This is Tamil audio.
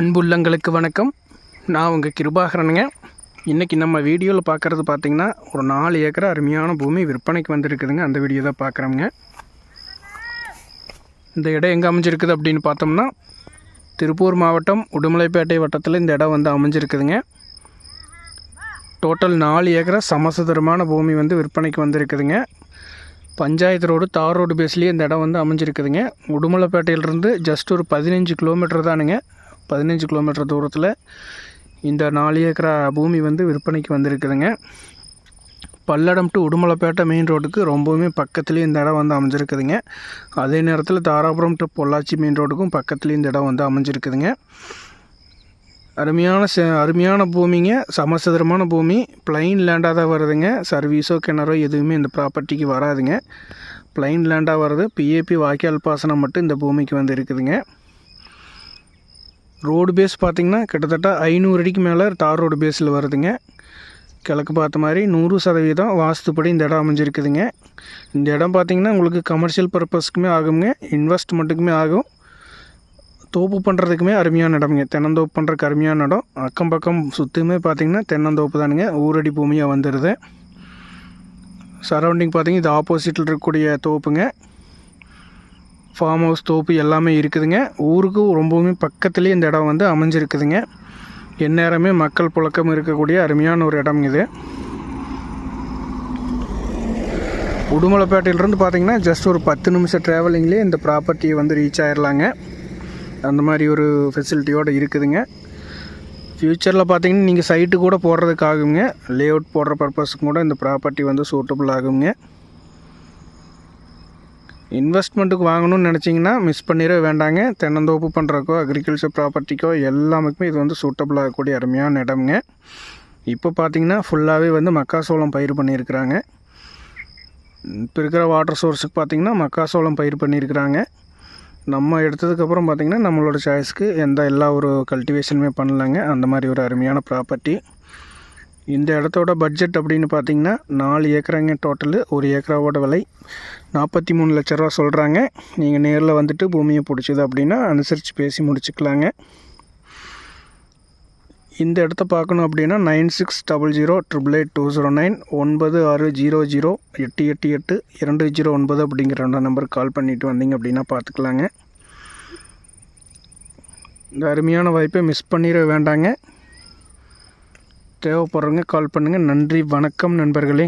அன்புள்ளங்களுக்கு வணக்கம். நான் உங்கள் கிருபாகரனுங்க. இன்றைக்கி நம்ம வீடியோவில் பார்க்குறது பார்த்திங்கன்னா ஒரு நாலு ஏக்கர் அருமையான பூமி விற்பனைக்கு வந்திருக்குதுங்க. அந்த வீடியோ தான் பார்க்குறோங்க இந்த இடம் எங்கே அமைஞ்சிருக்குது அப்படின்னு பார்த்தோம்னா திருப்பூர் மாவட்டம் உடுமலைப்பேட்டை வட்டத்தில் இந்த இடம் வந்து அமைஞ்சிருக்குதுங்க. டோட்டல் நாலு ஏக்கரை சமசதுரமான பூமி வந்து விற்பனைக்கு வந்திருக்குதுங்க. பஞ்சாயத்து ரோடு தார் ரோடு பேஸ்லேயே இந்த இடம் வந்து அமைஞ்சிருக்குதுங்க. உடுமலைப்பேட்டையிலிருந்து ஜஸ்ட் ஒரு பதினஞ்சு கிலோமீட்டர் தானுங்க. பதினஞ்சு கிலோமீட்டர் தூரத்தில் இந்த நாலு ஏக்கரா பூமி வந்து விற்பனைக்கு வந்திருக்குதுங்க. பல்லடம் டு உடுமலைப்பேட்டை மெயின் ரோடுக்கு ரொம்பவுமே பக்கத்துலேயே இந்த இடம் வந்து அமைஞ்சிருக்குதுங்க. அதே நேரத்தில் தாராபுரம் டு பொள்ளாச்சி மெயின் ரோடுக்கும் பக்கத்துலேயே இந்த இடம் வந்து அமைஞ்சிருக்குதுங்க. அருமையான ச அருமையான பூமிங்க. சமசதுரமான பூமி. பிளைன் லேண்டாக தான் வருதுங்க. சர்வீஸோ கிணறோ எதுவுமே இந்த ப்ராப்பர்ட்டிக்கு வராதுங்க. பிளைன் லேண்டாக வருது. பிஏபி வாய்க்கால் பாசனம் மட்டும் இந்த பூமிக்கு வந்து இருக்குதுங்க. ரோடு பேஸ் பார்த்திங்கன்னா கிட்டத்தட்ட ஐநூறு அடிக்கு மேலே தார் ரோடு பேஸில் வருதுங்க. கிழக்கு பார்த்த மாதிரி நூறு சதவீதம் வாஸ்துப்படி இந்த இடம் அமைஞ்சிருக்குதுங்க. இந்த இடம் பார்த்திங்கன்னா உங்களுக்கு கமர்ஷியல் பர்பஸ்க்குமே ஆகுங்க. இன்வெஸ்ட்மெண்ட்டுக்குமே ஆகும். தோப்பு பண்ணுறதுக்குமே அருமையான இடம்ங்க. தென்னந்தோப்பு பண்ணுறதுக்கு அருமையான இடம். அக்கம் பக்கம் சுற்றுமே பார்த்திங்கன்னா தென்னந்தோப்பு தானுங்க. ஊரடி பூமியாக வந்துடுது சரௌண்டிங் பார்த்திங்கன்னா இது ஆப்போசிட்டில் இருக்கக்கூடிய தோப்புங்க. ஃபார்ம் ஹவுஸ் தோப்பு எல்லாமே இருக்குதுங்க. ஊருக்கு ரொம்பவுமே பக்கத்துலேயே இந்த இடம் வந்து அமைஞ்சிருக்குதுங்க. எந்நேரமே மக்கள் புழக்கம் இருக்கக்கூடிய அருமையான ஒரு இடம் இது. உடுமலைப்பேட்டையிலேருந்து பார்த்தீங்கன்னா ஜஸ்ட் ஒரு பத்து நிமிஷம் ட்ராவலிங்லேயே இந்த ப்ராப்பர்ட்டியை வந்து ரீச் ஆயிடலாங்க அந்த மாதிரி ஒரு ஃபெசிலிட்டியோடு இருக்குதுங்க. ஃப்யூச்சரில் பார்த்தீங்கன்னா நீங்கள் சைட்டு கூட போடுறதுக்கு ஆகுங்க லே அவுட் போடுற பர்பஸுக்கு கூட இந்த ப்ராப்பர்ட்டி வந்து சூட்டபுள் ஆகுங்க. இன்வெஸ்ட்மெண்ட்டுக்கு வாங்கணும்னு நினச்சிங்கன்னா மிஸ் பண்ணிட வேண்டாங்க. தென்னந்தோப்பு பண்ணுறக்கோ அக்ரிகல்ச்சர் ப்ராப்பர்ட்டிக்கோ எல்லாமுக்குமே இது வந்து சூட்டபுள் ஆகக்கூடிய அருமையான இடம்ங்க. இப்போ பார்த்தீங்கன்னா ஃபுல்லாகவே வந்து மக்காசோளம் பயிர் பண்ணியிருக்கிறாங்க. இப்போ இருக்கிற வாட்டர் சோர்ஸுக்கு பார்த்தீங்கன்னா மக்காசோளம் பயிர் பண்ணியிருக்கிறாங்க. நம்ம எடுத்ததுக்கப்புறம் பார்த்திங்கன்னா நம்மளோட சாய்ஸ்க்கு எந்த எல்லா ஒரு கல்டிவேஷனுமே பண்ணலாங்க. அந்த மாதிரி ஒரு அருமையான ப்ராப்பர்ட்டி இந்த இடத்தோட பட்ஜெட் அப்படின்னு பார்த்தீங்கன்னா நாலு ஏக்கராங்க டோட்டலு ஒரு ஏக்கராவோட விலை நாற்பத்தி மூணு லட்ச ரூபா சொல்கிறாங்க நீங்கள் நேரில் வந்துட்டு பூமியை பிடிச்சது அப்படின்னா அனுசரித்து பேசி முடிச்சுக்கலாங்க. இந்த இடத்த பார்க்கணும் அப்படின்னா nine six double zero triple eight two zero nine ஒன்பது ஆறு ஜீரோ ஜீரோ எட்டு எட்டு எட்டு இரண்டு ஜீரோ ஒன்பது அப்படிங்கிற ரெண்டு நம்பருக்கு கால் பண்ணிவிட்டு வந்தீங்க அப்படின்னா பார்த்துக்கலாங்க இந்த அருமையான வாய்ப்பை மிஸ் பண்ணிட வேண்டாங்க. தேவைப்படுறவங்க கால் பண்ணுங்கள் நன்றி வணக்கம் நண்பர்களே.